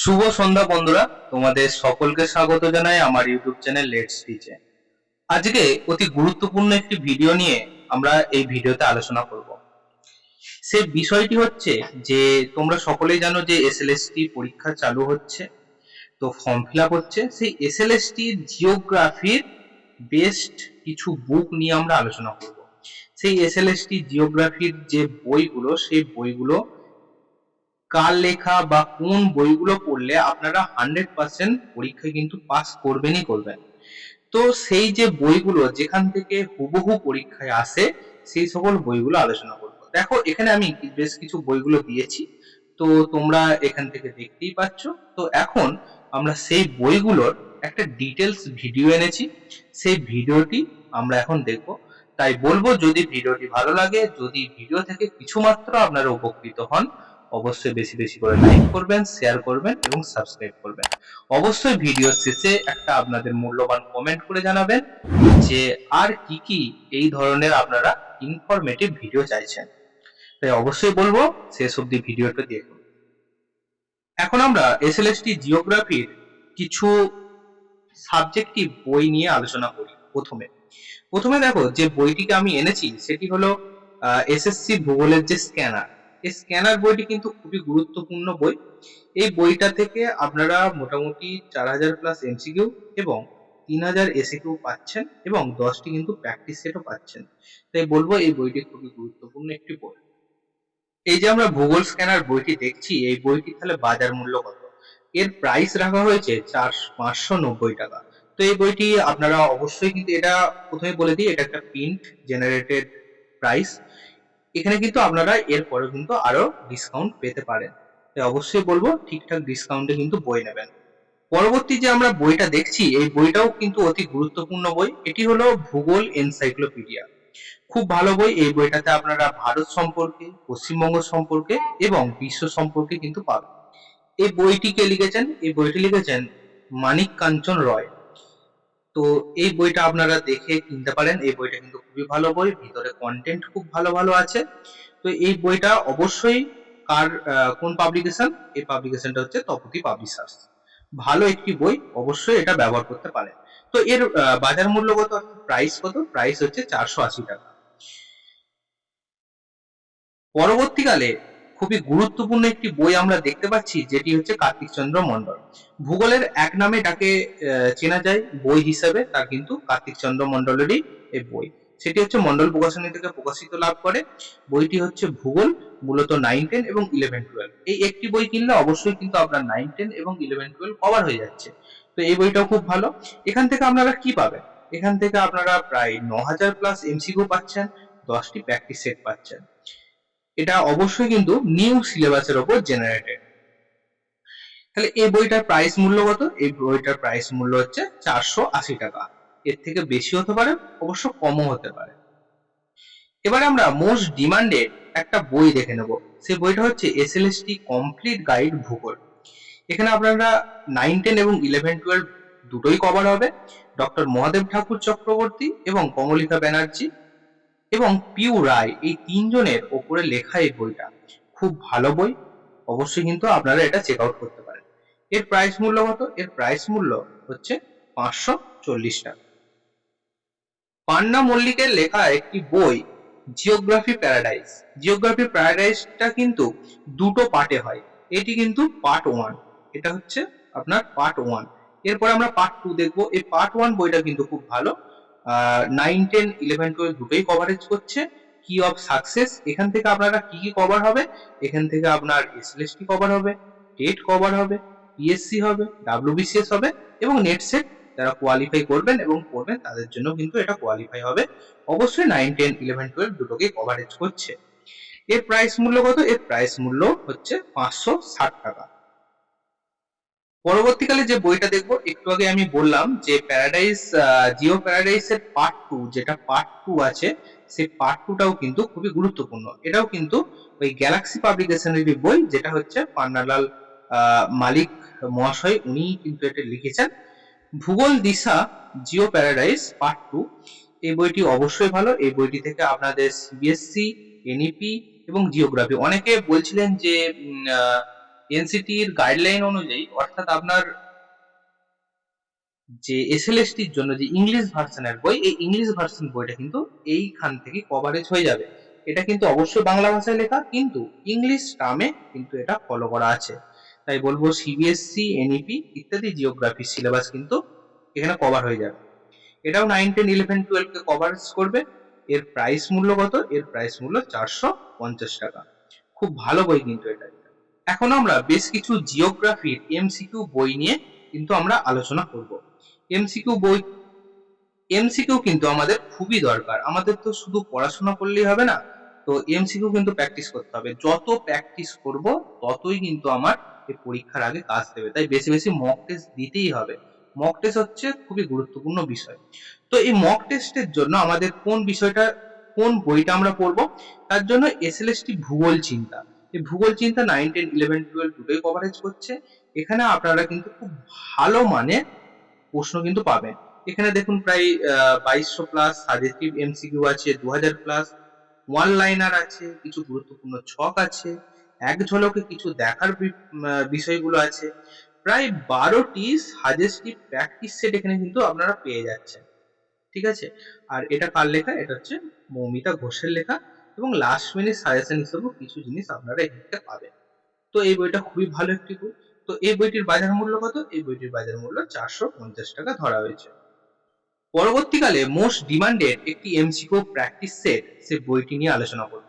শুভ সন্ধ্যা বন্ধুরা তোমাদের সকলকে স্বাগত জানাই আমার ইউটিউব চ্যানেল লেটস টিচে আজকে অতি গুরুত্বপূর্ণ একটি ভিডিও নিয়ে আমরা এই ভিডিওতে আলোচনা করব সে বিষয়টি হচ্ছে যে তোমরা সকলেই জানো যে এসএলএসটি পরীক্ষা চালু হচ্ছে তো ফর্ম ফিল আপ হচ্ছে সেই এসএলএসটি জিওগ্রাফির বেস্ট কিছু বুক নিয়ে আমরা আলোচনা করব সেই এসএলএসটি জিওগ্রাফির যে বইগুলো সেই বইগুলো কার লেখা বা কোন বইগুলো পড়লে আপনারা হান্ড্রেড পার্সেন্ট পরীক্ষায় কিন্তু পাস করবেনই করবেন তো সেই যে বইগুলো যেখান থেকে হুবহু পরীক্ষায় আসে সেই সকল বইগুলো আলোচনা করব দেখো এখানে আমি বেশ কিছু বইগুলো দিয়েছি তো তোমরা এখান থেকে দেখতেই পাচ্ছ তো এখন আমরা সেই বইগুলোর একটা ডিটেলস ভিডিও এনেছি সেই ভিডিওটি আমরা এখন দেখব তাই বলবো যদি ভিডিওটি ভালো লাগে যদি ভিডিও থেকে কিছু মাত্র আপনারা উপকৃত হন অবশ্যই বেশি বেশি করে লাইক করবেন শেয়ার করবেন এবং সাবস্ক্রাইব করবেন অবশ্যই ভিডিও শেষে একটা আপনাদের মূল্যবান কমেন্ট করে জানাবেন যে আর কি কি এই ধরনের আপনারা ইনফরমেটিভ ভিডিও চাইছেন তাই অবশ্যই বলবো শেষ অব্দি ভিডিওটা দেখুন এখন আমরা এসএলএসটি জিওগ্রাফির কিছু সাবজেক্টিভ বই নিয়ে আলোচনা করি প্রথমে প্রথমে দেখো যে বইটিকে আমি এনেছি সেটি হলো এসএসসি ভূগোলের যে স্ক্যানার এই স্ক্যানার বইটি কিন্তু খুবই গুরুত্বপূর্ণ বই এই বইটা থেকে আপনারা মোটামুটি চার হাজার প্লাস এমসিকিউ এবং তিন হাজার এসিকিউ e পাচ্ছেন এবং দশটি কিন্তু প্র্যাকটিস সেটও পাচ্ছেন তাই বলবো এই বইটি খুবই গুরুত্বপূর্ণ একটি বই এই যে আমরা ভূগোল স্ক্যানার বইটি দেখছি এই বইটি তাহলে বাজার মূল্য কত এর প্রাইস রাখা হয়েছে চার পাঁচশো নব্বই টাকা তো এই বইটি আপনারা অবশ্যই কিন্তু এটা প্রথমে বলে দিই এটা একটা প্রিন্ট জেনারেটেড প্রাইস এখানে কিন্তু আপনারা এরপরে কিন্তু আরো ডিসকাউন্ট পেতে পারেন তাই অবশ্যই বলবো ঠিকঠাক ডিসকাউন্টে কিন্তু বই নেবেন পরবর্তী যে আমরা বইটা দেখছি এই বইটাও কিন্তু অতি গুরুত্বপূর্ণ বই এটি হলো ভূগোল এনসাইক্লোপিডিয়া খুব ভালো বই এই বইটাতে আপনারা ভারত সম্পর্কে পশ্চিমবঙ্গ সম্পর্কে এবং বিশ্ব সম্পর্কে কিন্তু পাবেন এই বইটিকে লিখেছেন এই বইটি লিখেছেন মানিক কাঞ্চন রয় তো এই বইটা আপনারা দেখে কিনতে পারেন এই বইটা কিন্তু খুবই ভালো বই ভিতরে কন্টেন্ট খুব ভালো ভালো আছে তো এই বইটা অবশ্যই কার কোন পাবলিকেশন এই পাবলিকেশনটা হচ্ছে তপতি পাবলিশার্স ভালো একটি বই অবশ্যই এটা ব্যবহার করতে পারেন তো এর বাজার মূল্য কত প্রাইস কত প্রাইস হচ্ছে চারশো আশি টাকা পরবর্তীকালে খুবই গুরুত্বপূর্ণ একটি বই আমরা দেখতে পাচ্ছি যেটি হচ্ছে কার্তিক চন্দ্র মন্ডল ভূগোলের এক নামে তাকে চেনা যায় বই হিসাবে তা কিন্তু কার্তিক চন্দ্র মন্ডলেরই এই বই সেটি হচ্ছে মন্ডল প্রকাশনী থেকে প্রকাশিত লাভ করে বইটি হচ্ছে ভূগোল মূলত নাইন টেন এবং ইলেভেন টুয়েলভ এই একটি বই কিনলে অবশ্যই কিন্তু আপনার নাইন টেন এবং ইলেভেন টুয়েলভ কভার হয়ে যাচ্ছে তো এই বইটাও খুব ভালো এখান থেকে আপনারা কি পাবেন এখান থেকে আপনারা প্রায় ন হাজার প্লাস এমসিকিউ পাচ্ছেন দশটি প্র্যাকটিস সেট পাচ্ছেন এটা অবশ্যই কিন্তু নিউ সিলেবাসের ওপর জেনারেটেড তাহলে এই বইটার প্রাইস মূল্য কত এই বইটার প্রাইস মূল্য হচ্ছে চারশো আশি টাকা এর থেকে বেশি হতে পারে অবশ্য কমও হতে পারে এবারে আমরা মোস্ট ডিমান্ডেড একটা বই দেখে নেব সেই বইটা হচ্ছে এস এল কমপ্লিট গাইড ভূগোল এখানে আপনারা নাইন টেন এবং ইলেভেন টুয়েলভ দুটোই কভার হবে ডক্টর মহাদেব ঠাকুর চক্রবর্তী এবং কমলিকা ব্যানার্জী এবং পিউ রায় এই তিনজনের ওপরে লেখা এই বইটা খুব ভালো বই অবশ্যই কিন্তু আপনারা এটা চেক আউট করতে পারেন এর প্রাইস মূল্য কত এর প্রাইস মূল্য হচ্ছে পাঁচশো চল্লিশ টাকা পান্না মল্লিকের লেখা একটি বই জিওগ্রাফি প্যারাডাইস জিওগ্রাফি প্যারাডাইসটা কিন্তু দুটো পার্টে হয় এটি কিন্তু পার্ট ওয়ান এটা হচ্ছে আপনার পার্ট ওয়ান এরপর আমরা পার্ট টু দেখবো এই পার্ট ওয়ান বইটা কিন্তু খুব ভালো নাইন টেন ইলেভেন টুয়েলভ দুটোই কভারেজ করছে কি অফ সাকসেস এখান থেকে আপনারা কি কি কভার হবে এখান থেকে আপনার এসএলএসটি কভার হবে টেট কভার হবে পিএসসি হবে ডাব্লিউবিসিএস হবে এবং নেট সেট যারা কোয়ালিফাই করবেন এবং করবেন তাদের জন্য কিন্তু এটা কোয়ালিফাই হবে অবশ্যই নাইন টেন ইলেভেন টুয়েলভ দুটোকে কভারেজ করছে এর প্রাইস মূল্য কত এর প্রাইস মূল্য হচ্ছে পাঁচশো ষাট টাকা পরবর্তীকালে যে বইটা দেখবো একটু আগে আমি বললাম যে প্যারাডাইস জিও প্যারাডাইসের পার্ট টু যেটা পার্ট টু আছে সেই পার্ট টুটাও কিন্তু খুবই গুরুত্বপূর্ণ এটাও কিন্তু ওই গ্যালাক্সি পাবলিকেশনের বই যেটা হচ্ছে পান্নালাল মালিক মহাশয় উনি কিন্তু এটা লিখেছেন ভূগোল Disha geo paradise part two এই বইটি অবশ্যই ভালো এই বইটি থেকে আপনাদের সিবিএসসি এনইপি e, e এবং জিওগ্রাফি অনেকে বলছিলেন যে আহ এনসিটির গাইডলাইন অনুযায়ী অর্থাৎ আপনার যে এসএলএসটির জন্য যে ইংলিশ ভার্সনের বই এই ইংলিশ ভার্সন বইটা কিন্তু এইখান থেকে কভারেজ হয়ে যাবে এটা কিন্তু অবশ্যই বাংলা ভাষায় লেখা কিন্তু ইংলিশ টার্মে কিন্তু এটা ফলো করা আছে তাই বলবো সিবিএসসি এনইপি e ইত্যাদি জিওগ্রাফি সিলেবাস কিন্তু এখানে কভার হয়ে যাবে এটাও নাইন টেন ইলেভেন টুয়েলভকে কভারেজ করবে এর প্রাইস মূল্য কত এর প্রাইস মূল্য চারশো পঞ্চাশ টাকা খুব ভালো বই কিন্তু এটা এখন আমরা বেশ কিছু জিওগ্রাফির এমসিকিউ বই নিয়ে কিন্তু আমরা আলোচনা করব এমসিকিউ বই এমসিকিউ কিন্তু আমাদের খুবই দরকার আমাদের তো শুধু পড়াশোনা করলেই হবে না তো এমসিকিউ কিন্তু প্র্যাকটিস করতে হবে যত প্র্যাকটিস করব ততই কিন্তু আমার এই পরীক্ষার আগে কাজ দেবে তাই বেশি বেশি মক টেস্ট দিতেই হবে মক টেস্ট হচ্ছে খুবই গুরুত্বপূর্ণ বিষয় তো এই মক টেস্টের জন্য আমাদের কোন বিষয়টা কোন বইটা আমরা পড়ব তার জন্য এসএলএসটি ভূগোল চিন্তা ভূগোল চিন্তা নাইন টেন ইলেভেন টুয়েলভ দুটোই কভারেজ করছে এখানে আপনারা কিন্তু খুব ভালো মানে প্রশ্ন কিন্তু পাবেন এখানে দেখুন প্রায় বাইশশো প্লাস সাজেস্টিভ এমসিকিউ আছে দু হাজার প্লাস ওয়ান লাইনার আছে কিছু গুরুত্বপূর্ণ ছক আছে এক ঝলকে কিছু দেখার বিষয়গুলো আছে প্রায় বারোটি সাজেস্টিভ প্র্যাকটিস সেট এখানে কিন্তু আপনারা পেয়ে যাচ্ছেন ঠিক আছে আর এটা কার লেখা এটা হচ্ছে মৌমিতা ঘোষের লেখা এবং লাস্ট মিনিট সাজেশন হিসেবেও কিছু জিনিস আপনারা এখানে পাবেন তো এই বইটা খুবই ভালো একটি বই তো এই বইটির বাজার মূল্য কত এই বইটির বাজার মূল্য চারশো পঞ্চাশ টাকা ধরা হয়েছে পরবর্তীকালে মোস্ট ডিমান্ডেড একটি এমসিকো প্র্যাকটিস সেট সে বইটি নিয়ে আলোচনা করব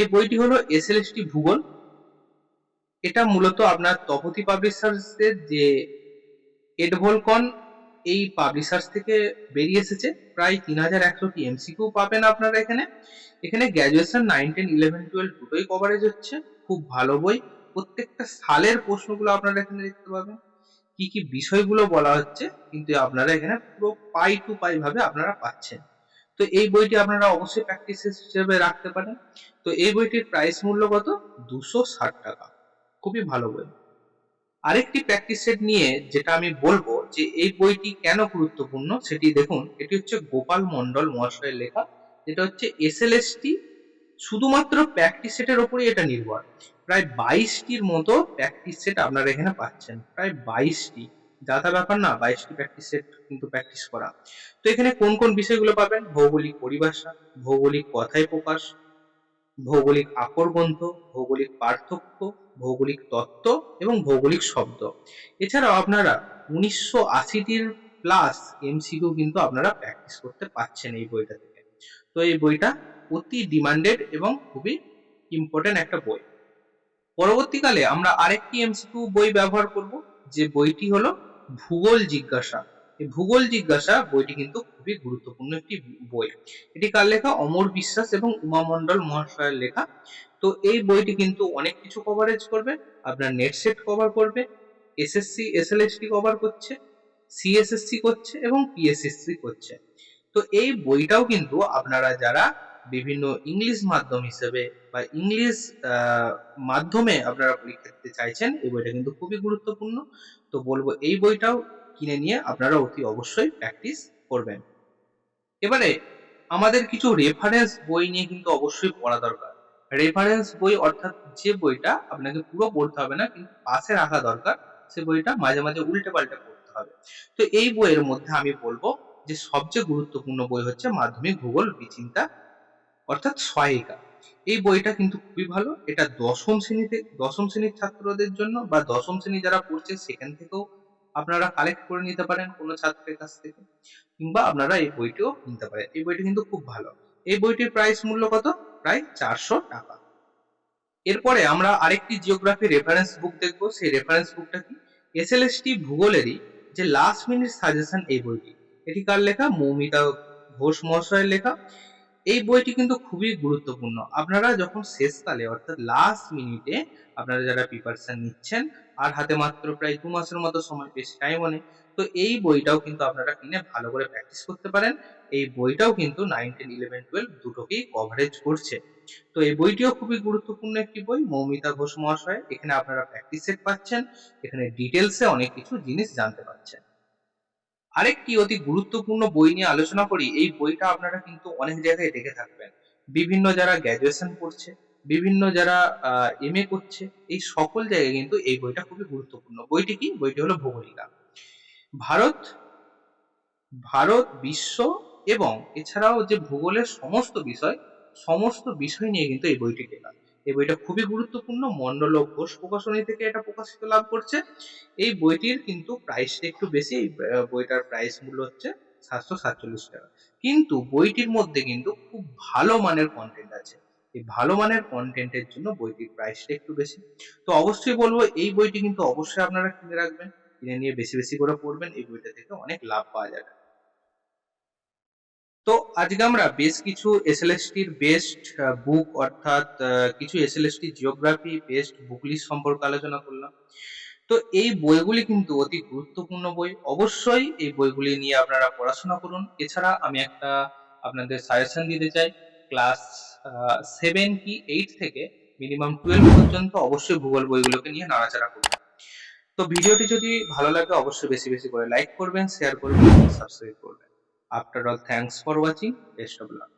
এই বইটি হলো এসএলএসটি ভূগোল এটা মূলত আপনার তপতি পাবলিশার্সের যে এডভোলকন এই পাবলিশার্স থেকে বেরিয়ে এসেছে প্রায় তিন হাজার একশোটি এমসিকিউ পাবেন আপনারা এখানে এখানে graduation nine ten eleven twelve দুটোই কভারেজ হচ্ছে খুব ভালো বই প্রত্যেকটা সালের প্রশ্নগুলো আপনারা এখানে দেখতে পাবেন কি কি বিষয়গুলো বলা হচ্ছে কিন্তু আপনারা এখানে পুরো পাই টু পাই ভাবে আপনারা পাচ্ছেন তো এই বইটি আপনারা অবশ্যই প্র্যাকটিস হিসেবে রাখতে পারেন তো এই বইটির প্রাইস মূল্য কত দুশো ষাট টাকা খুবই ভালো বই আরেকটি প্র্যাকটিস সেট নিয়ে যেটা আমি বলবো যে এই বইটি কেন গুরুত্বপূর্ণ সেটি দেখুন এটি হচ্ছে গোপাল মন্ডল মহাশয়ের লেখা যেটা হচ্ছে এসএলএসটি শুধুমাত্র প্র্যাকটিস সেটের ওপরই এটা নির্ভর প্রায় বাইশটির মতো প্র্যাকটিস সেট আপনারা এখানে পাচ্ছেন প্রায় বাইশটি দাদা ব্যাপার না বাইশটি প্র্যাকটিস সেট কিন্তু প্র্যাকটিস করা তো এখানে কোন কোন বিষয়গুলো পাবেন ভৌগোলিক পরিভাষা ভৌগোলিক কথায় প্রকাশ ভৌগোলিক আকরবন্ধ ভৌগোলিক পার্থক্য ভৌগোলিক তত্ত্ব এবং ভৌগোলিক শব্দ এছাড়াও আপনারা উনিশশো আশিটির প্লাস এমসিকিউ কিন্তু আপনারা প্র্যাকটিস করতে পারছেন এই বইটাতে তো এই বইটা অতি ডিমান্ডেড এবং খুবই ইম্পর্টেন্ট একটা বই পরবর্তীকালে আমরা আরেকটি এমসিকিউ বই ব্যবহার করব যে বইটি হলো ভূগোল জিজ্ঞাসা এই ভূগোল জিজ্ঞাসা বইটি কিন্তু খুবই গুরুত্বপূর্ণ একটি বই এটি কার লেখা অমর বিশ্বাস এবং উমা মন্ডল মহাশয়ের লেখা তো এই বইটি কিন্তু অনেক কিছু কভারেজ করবে আপনার নেট সেট কভার করবে এসএসসি এসএলএসটি কভার করছে সিএসএসসি করছে এবং পিএসএসসি করছে তো এই বইটাও কিন্তু আপনারা যারা বিভিন্ন ইংলিশ মাধ্যম হিসেবে বা ইংলিশ মাধ্যমে আপনারা পরীক্ষা দিতে চাইছেন এই বইটা কিন্তু খুবই গুরুত্বপূর্ণ তো বলবো এই বইটাও কিনে নিয়ে আপনারা অতি অবশ্যই প্র্যাকটিস করবেন এবারে আমাদের কিছু রেফারেন্স বই নিয়ে কিন্তু অবশ্যই পড়া দরকার রেফারেন্স বই অর্থাৎ যে বইটা আপনাকে পুরো পড়তে হবে না কিন্তু পাশে রাখা দরকার সে বইটা মাঝে মাঝে উল্টে পাল্টে পড়তে হবে তো এই বইয়ের মধ্যে আমি বলবো যে সবচেয়ে গুরুত্বপূর্ণ বই হচ্ছে মাধ্যমিক ভূগোল বিচিন্তা অর্থাৎ সহায়িকা এই বইটা কিন্তু খুবই ভালো এটা দশম শ্রেণীতে দশম শ্রেণীর ছাত্রদের জন্য বা দশম শ্রেণী যারা পড়ছে সেখান থেকেও আপনারা কালেক্ট করে নিতে পারেন কোনো ছাত্রের কাছ থেকে কিংবা আপনারা এই বইটিও কিনতে পারেন এই বইটি কিন্তু খুব ভালো এই বইটির প্রাইস মূল্য কত প্রায় চারশো টাকা এরপরে আমরা আরেকটি জিওগ্রাফি রেফারেন্স বুক দেখবো সেই রেফারেন্স বুকটা কি এসএলএসটি ভূগোলেরই যে লাস্ট মিনিট সাজেশন এই বইটি এটি কার লেখা মৌমিতা ঘোষ মহাশয়ের লেখা এই বইটি কিন্তু খুবই গুরুত্বপূর্ণ আপনারা যখন শেষকালে অর্থাৎ লাস্ট মিনিটে আপনারা যারা প্রিপারেশন নিচ্ছেন আর হাতে মাত্র প্রায় দু মাসের মতো সময় বেশি টাইম অনেক তো এই বইটাও কিন্তু আপনারা কিনে ভালো করে প্র্যাকটিস করতে পারেন এই বইটাও কিন্তু নাইন টেন ইলেভেন টুয়েলভ দুটোকেই কভারেজ করছে তো এই বইটিও খুবই গুরুত্বপূর্ণ একটি বই মৌমিতা ঘোষ মহাশয় এখানে আপনারা প্র্যাকটিস সেট পাচ্ছেন এখানে ডিটেলসে অনেক কিছু জিনিস জানতে পারছেন আরেকটি অতি গুরুত্বপূর্ণ বই নিয়ে আলোচনা করি এই বইটা আপনারা কিন্তু অনেক জায়গায় দেখে থাকবেন বিভিন্ন যারা গ্র্যাজুয়েশন করছে বিভিন্ন যারা এম এ করছে এই সকল জায়গায় কিন্তু এই বইটা খুবই গুরুত্বপূর্ণ বইটি কি বইটি হলো ভৌগোলিকা ভারত ভারত বিশ্ব এবং এছাড়াও যে ভূগোলের সমস্ত বিষয় সমস্ত বিষয় নিয়ে কিন্তু এই বইটি লেখা এই বইটা খুবই গুরুত্বপূর্ণ মন্ডল ঘোষ প্রকাশনী থেকে এটা প্রকাশিত লাভ করছে এই বইটির কিন্তু প্রাইসটা একটু বেশি বইটার প্রাইস মূল্য হচ্ছে সাতশো সাতচল্লিশ টাকা কিন্তু বইটির মধ্যে কিন্তু খুব ভালো মানের কন্টেন্ট আছে এই ভালো মানের কন্টেন্টের জন্য বইটির প্রাইসটা একটু বেশি তো অবশ্যই বলবো এই বইটি কিন্তু অবশ্যই আপনারা কিনে রাখবেন কিনে নিয়ে বেশি বেশি করে পড়বেন এই বইটা থেকে অনেক লাভ পাওয়া যাবে তো আজকে আমরা বেশ কিছু এসএলএসটির বেস্ট বুক অর্থাৎ কিছু SLST geography best book list সম্পর্কে আলোচনা করলাম তো এই বইগুলি কিন্তু অতি গুরুত্বপূর্ণ বই অবশ্যই এই বইগুলি নিয়ে আপনারা পড়াশোনা করুন এছাড়া আমি একটা আপনাদের সাজেশন দিতে চাই ক্লাস সেভেন কি এইট থেকে মিনিমাম টুয়েলভ পর্যন্ত অবশ্যই ভূগোল বইগুলোকে নিয়ে নাড়াচাড়া করুন তো ভিডিওটি যদি ভালো লাগে অবশ্যই বেশি বেশি করে লাইক করবেন শেয়ার করবেন সাবস্ক্রাইব করবেন After all, thanks for watching. Best of luck.